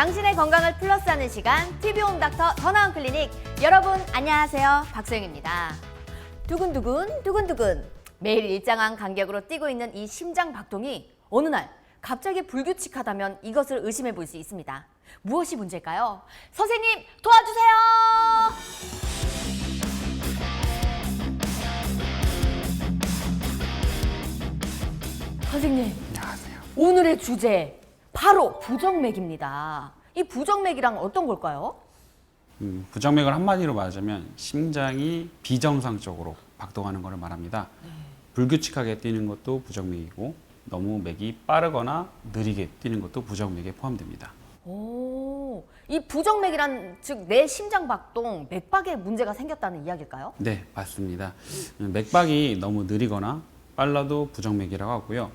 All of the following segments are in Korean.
당신의 건강을 플러스하는 시간 TV 홈 닥터 더 나은 클리닉 여러분 안녕하세요 박소영입니다. 두근두근 두근두근 매일 일정한 간격으로 뛰고 있는 이 심장 박동이 어느 날 갑자기 불규칙하다면 이것을 의심해 볼 수 있습니다. 무엇이 문제일까요? 선생님 도와주세요. 선생님 안녕하세요. 오늘의 주제 바로 부정맥입니다. 이 부정맥이랑 어떤 걸까요? 음, 부정맥을 한마디로 말하자면 심장이 비정상적으로 박동하는 것을 말합니다. 불규칙하게 뛰는 것도 부정맥이고 너무 맥이 빠르거나 느리게 뛰는 것도 부정맥에 포함됩니다. 오, 이 부정맥이란 즉 내 심장 박동, 맥박에 문제가 생겼다는 이야기일까요? 네, 맞습니다. 음, 맥박이 너무 느리거나 빨라도 부정맥이라고 하고요.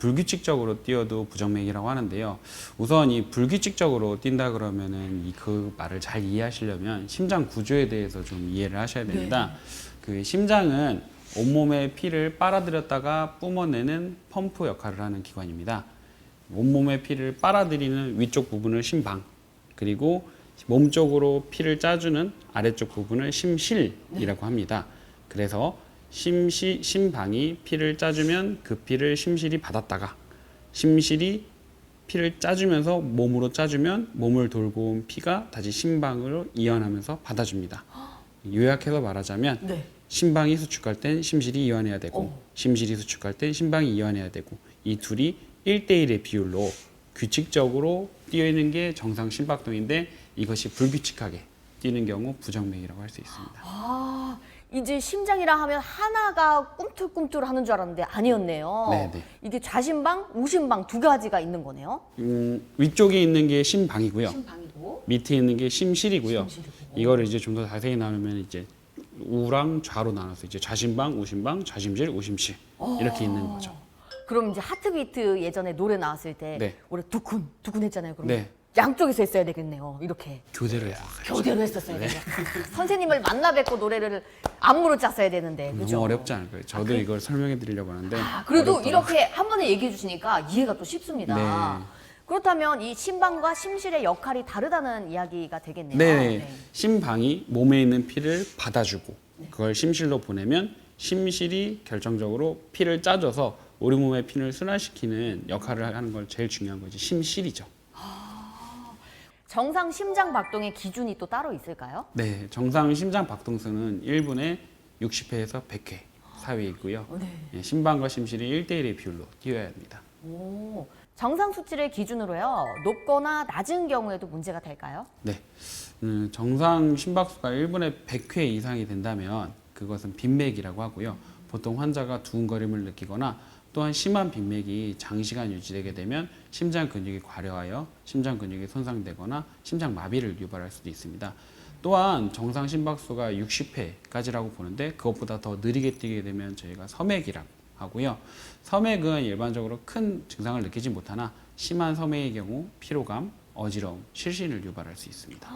불규칙적으로 뛰어도 부정맥이라고 하는데요. 우선 이 불규칙적으로 뛴다 그러면은 이 그 말을 잘 이해하시려면 심장 구조에 대해서 좀 이해를 하셔야 됩니다. 그 심장은 온몸의 피를 빨아들였다가 뿜어내는 펌프 역할을 하는 기관입니다. 온몸의 피를 빨아들이는 위쪽 부분을 심방, 그리고 몸 쪽으로 피를 짜주는 아래쪽 부분을 심실이라고 합니다. 그래서 심시 심방이 피를 짜주면 그 피를 심실이 받았다가 심실이 피를 짜주면서 몸으로 짜주면 몸을 돌고 온 피가 다시 심방으로 이완하면서 받아줍니다. 요약해서 말하자면 네. 심방이 수축할 땐 심실이 이완해야 되고 어. 심실이 수축할 땐 심방이 이완해야 되고 이 둘이 1대1의 비율로 규칙적으로 뛰는 게 정상 심박동인데 이것이 불규칙하게 뛰는 경우 부정맥이라고 할 수 있습니다. 아, 이제 심장이라 하면 하나가 꿈틀꿈틀 하는 줄 알았는데 아니었네요. 네, 네. 이게 좌심방, 우심방 두 가지가 있는 거네요. 음, 위쪽에 있는 게 심방이고요. 심방이고. 밑에 있는 게 심실이고요. 심실이고. 이거를 이제 좀 더 자세히 나누면 이제 우랑 좌로 나눠서 이제 좌심방, 우심방, 좌심실, 우심실 이렇게 있는 거죠. 그럼 이제 하트비트 예전에 노래 나왔을 때 네. 우리 두근 두근 했잖아요. 그럼 네. 양쪽에서 했어야 되겠네요. 이렇게 교대로 했었어요. 교대로 했었어야 네. 되겠네요. 선생님을 만나 뵙고 노래를 안무로 짰어야 되는데 그죠? 너무 어렵지 않을 거예요. 저도 이걸 설명해 드리려고 하는데 아, 그래도 어렵더라고요. 이렇게 한 번에 얘기해 주시니까 이해가 또 쉽습니다. 네. 그렇다면 이 심방과 심실의 역할이 다르다는 이야기가 되겠네요. 네. 심방이 몸에 있는 피를 받아주고 그걸 심실로 보내면 심실이 결정적으로 피를 짜줘서 우리 몸의 피를 순환시키는 역할을 하는 걸 제일 중요한 거지 심실이죠. 정상 심장 박동의 기준이 또 따로 있을까요? 네, 정상 심장 박동수는 1분에 60회에서 100회 사이이고요. 네. 예, 심방과 심실이 1대1의 비율로 뛰어야 합니다. 오, 정상 수치를 기준으로요. 높거나 낮은 경우에도 문제가 될까요? 네, 음, 정상 심박수가 1분에 100회 이상이 된다면 그것은 빈맥이라고 하고요. 보통 환자가 두근거림을 느끼거나 또한 심한 빈맥이 장시간 유지되게 되면 심장 근육이 과려하여 심장 근육이 손상되거나 심장 마비를 유발할 수도 있습니다. 또한 정상 심박수가 60회까지라고 보는데 그것보다 더 느리게 뛰게 되면 저희가 서맥이라고 하고요. 서맥은 일반적으로 큰 증상을 느끼지 못하나 심한 서맥의 경우 피로감, 어지러움, 실신을 유발할 수 있습니다.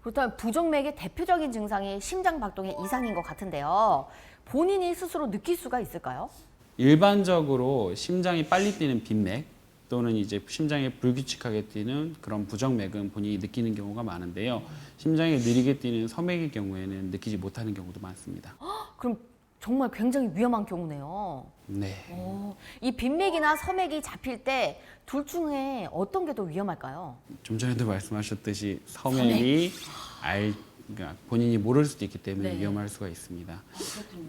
그렇다면 부정맥의 대표적인 증상이 심장 박동의 이상인 것 같은데요. 본인이 스스로 느낄 수가 있을까요? 일반적으로 심장이 빨리 뛰는 빈맥 또는 이제 심장이 불규칙하게 뛰는 그런 부정맥은 본인이 느끼는 경우가 많은데요. 심장이 느리게 뛰는 서맥의 경우에는 느끼지 못하는 경우도 많습니다. 그럼 정말 굉장히 위험한 경우네요. 네. 어, 이 빈맥이나 서맥이 잡힐 때 둘 중에 어떤 게 더 위험할까요? 좀 전에도 말씀하셨듯이 서맥이 알 그러니까 본인이 모를 수도 있기 때문에 네. 위험할 수가 있습니다.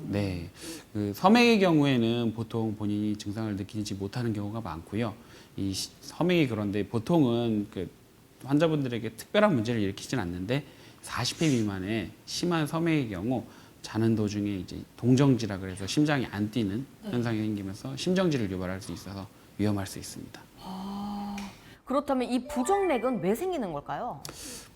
네, 그 서맥의 경우에는 보통 본인이 증상을 느끼지 못하는 경우가 많고요. 이 시- 서맥이 그런데 보통은 그 환자분들에게 특별한 문제를 일으키진 않는데 40회 미만의 심한 서맥의 경우 자는 도중에 이제 동정지라 그래서 심장이 안 뛰는 현상이 생기면서 심정지를 유발할 수 있어서 위험할 수 있습니다. 그렇다면 이 부정맥은 왜 생기는 걸까요?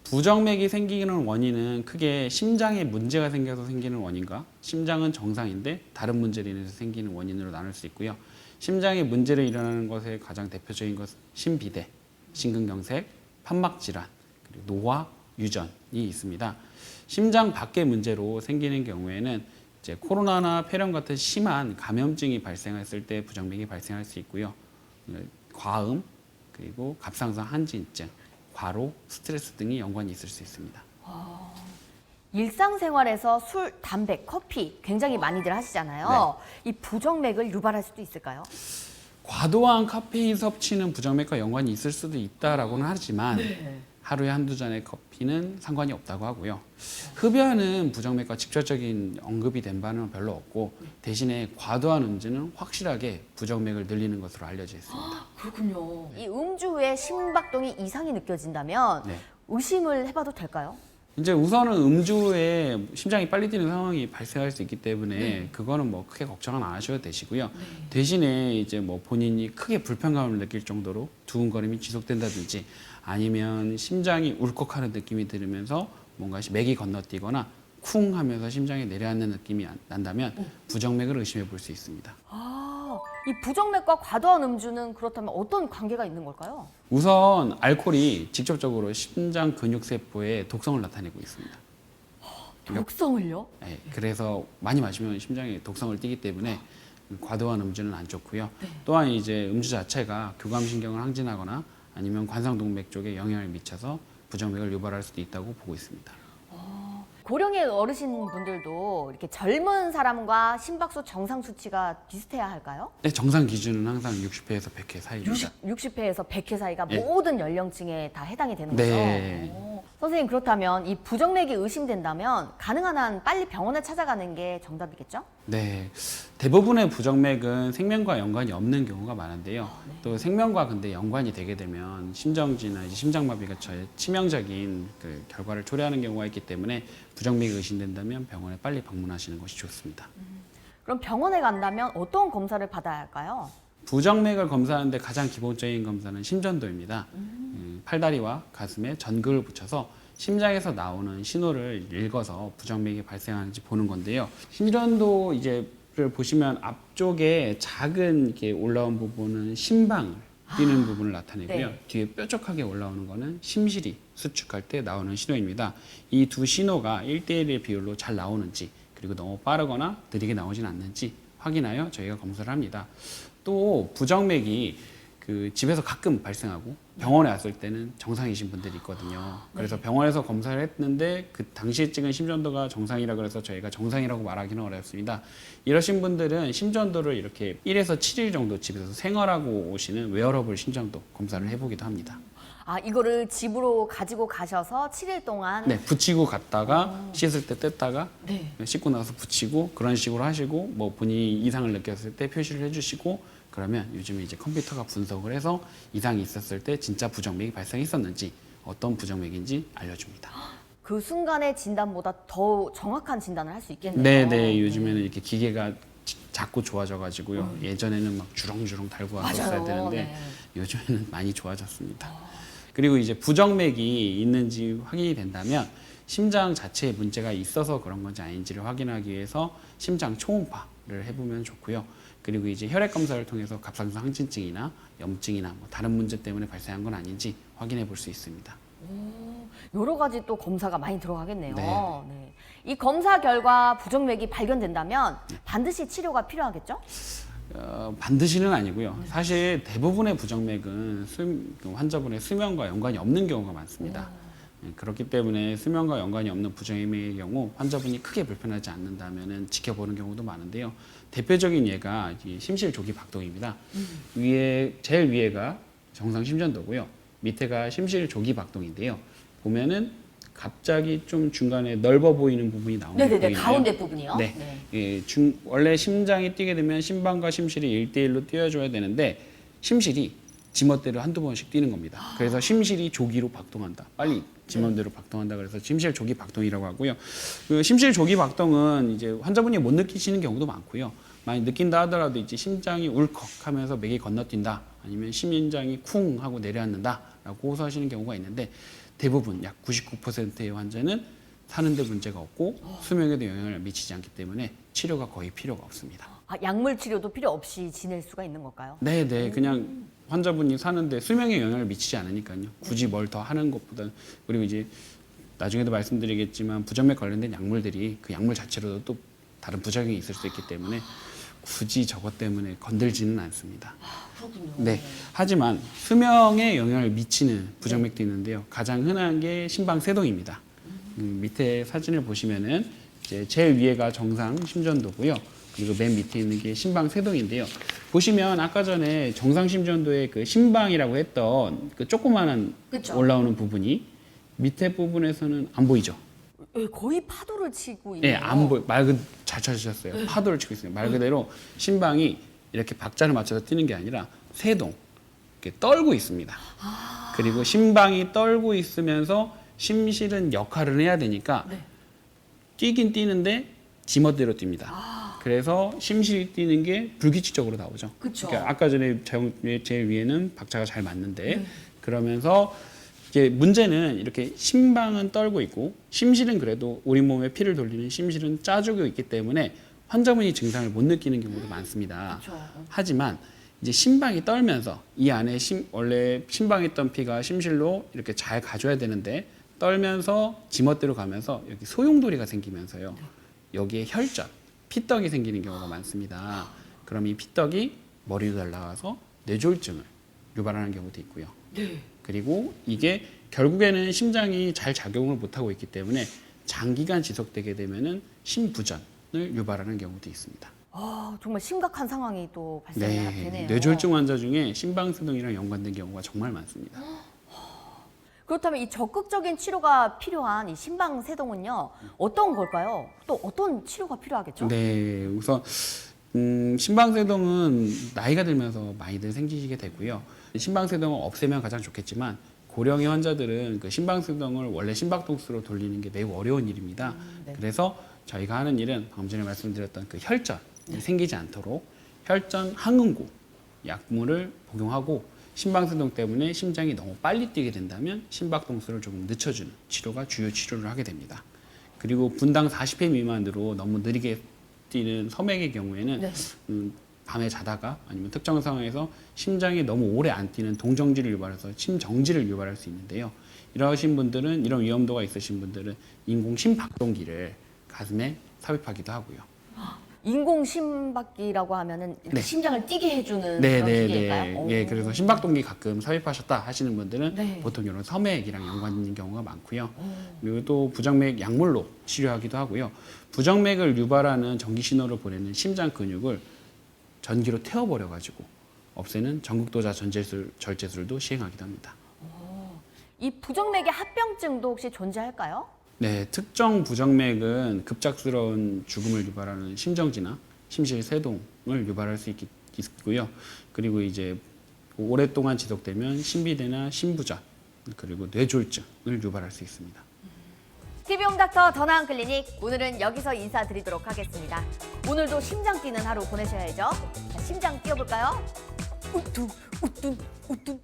부정맥이 생기는 원인은 크게 심장에 문제가 생겨서 생기는 원인과 심장은 정상인데 다른 문제로 인해서 생기는 원인으로 나눌 수 있고요. 심장에 문제를 일어나는 것의 가장 대표적인 것은 심비대, 심근경색, 판막질환, 그리고 노화, 유전이 있습니다. 심장 밖의 문제로 생기는 경우에는 이제 코로나나 폐렴 같은 심한 감염증이 발생했을 때 부정맥이 발생할 수 있고요. 과음, 그리고 갑상선 한진증, 과로, 스트레스 등이 연관이 있을 수 있습니다. 일상생활에서 술, 담배, 커피 굉장히 많이들 하시잖아요. 이 부정맥을 유발할 수도 있을까요? 과도한 카페인 섭취는 부정맥과 연관이 있을 수도 있다라고는 하지만 하루에 한두 잔의 커피는 상관이 없다고 하고요. 흡연은 부정맥과 직접적인 언급이 된 바는 별로 없고 대신에 과도한 음주는 확실하게 부정맥을 늘리는 것으로 알려져 있습니다. 그렇군요. 이 음주 후에 심박동이 이상이 느껴진다면 네. 의심을 해봐도 될까요? 이제 우선은 음주에 심장이 빨리 뛰는 상황이 발생할 수 있기 때문에 그거는 뭐 크게 걱정은 안 하셔도 되시고요. 대신에 이제 뭐 본인이 크게 불편감을 느낄 정도로 두근거림이 지속된다든지 아니면 심장이 울컥하는 느낌이 들으면서 뭔가 맥이 건너뛰거나 쿵 하면서 심장이 내려앉는 느낌이 안- 난다면 부정맥을 의심해 볼 수 있습니다. 아, 이 부정맥과 과도한 음주는 그렇다면 어떤 관계가 있는 걸까요? 우선 알코올이 직접적으로 심장 근육 세포에 독성을 나타내고 있습니다. 독성을요? 네, 그래서 많이 마시면 심장에 독성을 띠기 때문에 과도한 음주는 안 좋고요. 또한 이제 음주 자체가 교감신경을 항진하거나 아니면 관상동맥 쪽에 영향을 미쳐서 부정맥을 유발할 수도 있다고 보고 있습니다. 고령의 어르신 분들도 이렇게 젊은 사람과 심박수 정상 수치가 비슷해야 할까요? 네, 정상 기준은 항상 60회에서 100회 사이입니다. 60, 60회에서 100회 사이가 예. 모든 연령층에 다 해당이 되는 거죠? 네. 오. 선생님 그렇다면 이 부정맥이 의심된다면 가능한 한 빨리 병원을 찾아가는 게 정답이겠죠? 네, 대부분의 부정맥은 생명과 연관이 없는 경우가 많은데요. 또 생명과 근데 연관이 되게 되면 심정지나 이제 심장마비가 저- 치명적인 그 결과를 초래하는 경우가 있기 때문에 부정맥이 의심된다면 병원에 빨리 방문하시는 것이 좋습니다. 그럼 병원에 간다면 어떤 검사를 받아야 할까요? 부정맥을 검사하는데 가장 기본적인 검사는 심전도입니다. 음, 팔다리와 가슴에 전극을 붙여서 심장에서 나오는 신호를 읽어서 부정맥이 발생하는지 보는 건데요. 심전도 이제 를 보시면 앞쪽에 작은 이렇게 올라온 부분은 심방을 뛰는 부분을 나타내고요. 네. 뒤에 뾰족하게 올라오는 거는 심실이 수축할 때 나오는 신호입니다. 이 두 신호가 1대1의 비율로 잘 나오는지 그리고 너무 빠르거나 느리게 나오진 않는지 확인하여 저희가 검사를 합니다. 또 부정맥이 그 집에서 가끔 발생하고 병원에 왔을 때는 정상이신 분들이 있거든요. 그래서 병원에서 검사를 했는데 그 당시에 찍은 심전도가 정상이라 그래서 저희가 정상이라고 말하기는 어렵습니다. 이러신 분들은 심전도를 이렇게 1에서 7일 정도 집에서 생활하고 오시는 웨어러블 심전도 검사를 해보기도 합니다. 아 이거를 집으로 가지고 가셔서 7일 동안 네, 붙이고 갔다가 씻을 때 뗐다가 네. 씻고 나서 붙이고 그런 식으로 하시고 뭐 본인이 이상을 느꼈을 때 표시를 해주시고 그러면 요즘에 이제 컴퓨터가 분석을 해서 이상이 있었을 때 진짜 부정맥이 발생했었는지 어떤 부정맥인지 알려줍니다. 그 순간의 진단보다 더 정확한 진단을 할 수 있겠네요. 네, 네. 요즘에는 이렇게 기계가 지- 자꾸 좋아져가지고요. 예전에는 막 주렁주렁 달고 왔었어야 맞아요. 되는데 네. 요즘에는 많이 좋아졌습니다. 그리고 이제 부정맥이 있는지 확인이 된다면 심장 자체에 문제가 있어서 그런 건지 아닌지를 확인하기 위해서 심장 초음파를 해보면 좋고요. 그리고 이제 혈액 검사를 통해서 갑상선 항진증이나 염증이나 뭐 다른 문제 때문에 발생한 건 아닌지 확인해 볼 수 있습니다. 여러 가지 또 검사가 많이 들어가겠네요. 네. 네. 이 검사 결과 부정맥이 발견된다면 반드시 치료가 필요하겠죠? 어, 반드시는 아니고요. 사실 대부분의 부정맥은 수, 그 환자분의 수면과 연관이 없는 경우가 많습니다. 예, 그렇기 때문에 수면과 연관이 없는 부정맥의 경우 환자분이 크게 불편하지 않는다면 지켜보는 경우도 많은데요. 대표적인 예가 이 심실 조기 박동입니다. 위에 제일 위에가 정상 심전도고요. 밑에가 심실 조기 박동인데요. 보면은 갑자기 좀 중간에 넓어 보이는 부분이 나오는 네네네 보이나요? 가운데 부분이요. 네. 예, 중, 원래 심장이 뛰게 되면 심방과 심실이 1대1로 뛰어줘야 되는데 심실이 지멋대로 한두 번씩 뛰는 겁니다. 그래서 심실이 조기로 박동한다. 빨리 지멋대로 박동한다. 그래서 심실 조기 박동이라고 하고요. 그 심실 조기 박동은 이제 환자분이 못 느끼시는 경우도 많고요. 많이 느낀다 하더라도 이제 심장이 울컥하면서 맥이 건너뛴다. 아니면 심장이 쿵 하고 내려앉는다라고 호소하시는 경우가 있는데 대부분 약 99%의 환자는 사는데 문제가 없고 수명에도 영향을 미치지 않기 때문에 치료가 거의 필요가 없습니다. 아, 약물 치료도 필요 없이 지낼 수가 있는 걸까요? 네, 네, 그냥 환자분이 사는데 수명에 영향을 미치지 않으니까요. 굳이 뭘 더 하는 것보다 그리고 이제 나중에도 말씀드리겠지만 부정맥 관련된 약물들이 그 약물 자체로도 또 다른 부작용이 있을 수 있기 때문에 굳이 저것 때문에 건들지는 않습니다. 그렇군요. 네. 하지만 수명에 영향을 미치는 부정맥도 있는데요. 가장 흔한 게 심방세동입니다. 음, 밑에 사진을 보시면은 이제 제일 위에가 정상 심전도고요. 그리고 맨 밑에 있는 게 심방세동인데요. 보시면 아까 전에 정상 심전도의 그 심방이라고 했던 그 조그마한 그쵸. 올라오는 부분이 밑에 부분에서는 안 보이죠. 예, 거의 파도를 치고 있네요. 네, 안 보여. 말 그, 잘 찾으셨어요. 파도를 치고 있어요. 말 그대로 심방이 이렇게 박자를 맞춰서 뛰는 게 아니라 세동, 이렇게 떨고 있습니다. 그리고 심방이 떨고 있으면서 심실은 역할을 해야 되니까 네. 뛰긴 뛰는데 지멋대로 뜁니다. 그래서 심실이 뛰는 게 불규칙적으로 나오죠. 그쵸. 그러니까 아까 전에 제- 위에는 박자가 잘 맞는데 그러면서 이제 문제는 이렇게 심방은 떨고 있고 심실은 그래도 우리 몸에 피를 돌리는 심실은 짜주고 있기 때문에 환자분이 증상을 못 느끼는 경우도 많습니다. 그렇죠. 하지만 이제 심방이 떨면서 이 안에 심, 원래 심방에 있던 피가 심실로 이렇게 잘 가줘야 되는데 떨면서 지멋대로 가면서 여기 소용돌이가 생기면서요. 여기에 혈전, 피떡이 생기는 경우가 많습니다. 그럼 이 피떡이 머리로 날아가서 뇌졸중을 유발하는 경우도 있고요. 네. 그리고 이게 결국에는 심장이 잘 작용을 못하고 있기 때문에 장기간 지속되게 되면은 심부전을 유발하는 경우도 있습니다. 아, 정말 심각한 상황이 또 되네요. 네, 뇌졸중 환자 중에 심방세동이랑 연관된 경우가 정말 많습니다. 그렇다면 이 적극적인 치료가 필요한 이 심방세동은요 어떤 걸까요? 또 어떤 치료가 필요하겠죠? 네, 우선 음, 심방세동은 나이가 들면서 많이들 생기게 되고요. 심방세동을 없애면 가장 좋겠지만 고령의 환자들은 그 심방세동을 원래 심박동수로 돌리는 게 매우 어려운 일입니다. 네. 그래서 저희가 하는 일은 방금 전에 말씀드렸던 그 혈전이 생기지 않도록 혈전 항응구 약물을 복용하고 심방세동 때문에 심장이 너무 빨리 뛰게 된다면 심박동수를 조금 늦춰주는 치료가 주요 치료를 하게 됩니다. 그리고 분당 40회 미만으로 너무 느리게 뛰는 섬액의 경우에는 네. 음, 밤에 자다가 아니면 특정 상황에서 심장이 너무 오래 안 뛰는 동정지를 유발해서 심정지를 유발할 수 있는데요. 이러신 분들은 이런 위험도가 있으신 분들은 인공 심박동기를 가슴에 삽입하기도 하고요. 인공 심박기라고 하면은 이렇게 네. 심장을 뛰게 해주는 네, 그런 네, 기계일까요? 네. 예, 그래서 심박동기 가끔 삽입하셨다 하시는 분들은 네. 보통 이런 섬액이랑 연관 있는 경우가 많고요. 그리고 또 부정맥 약물로 치료하기도 하고요. 부정맥을 유발하는 전기 신호를 보내는 심장 근육을 전기로 태워버려 가지고 없애는 전극도자 전제술 절제술도 시행하기도 합니다. 이 부정맥의 합병증도 혹시 존재할까요? 네, 특정 부정맥은 급작스러운 죽음을 유발하는 심정지나 심실 세동을 유발할 수 있기, 있고요. 그리고 이제 오랫동안 지속되면 심비대나 심부전 그리고 뇌졸중을 유발할 수 있습니다. TV홈 닥터 더 나은 클리닉 오늘은 여기서 인사드리도록 하겠습니다. 오늘도 심장 뛰는 하루 보내셔야죠. 자, 심장 뛰어볼까요? 우뚜 우뚜 우뚜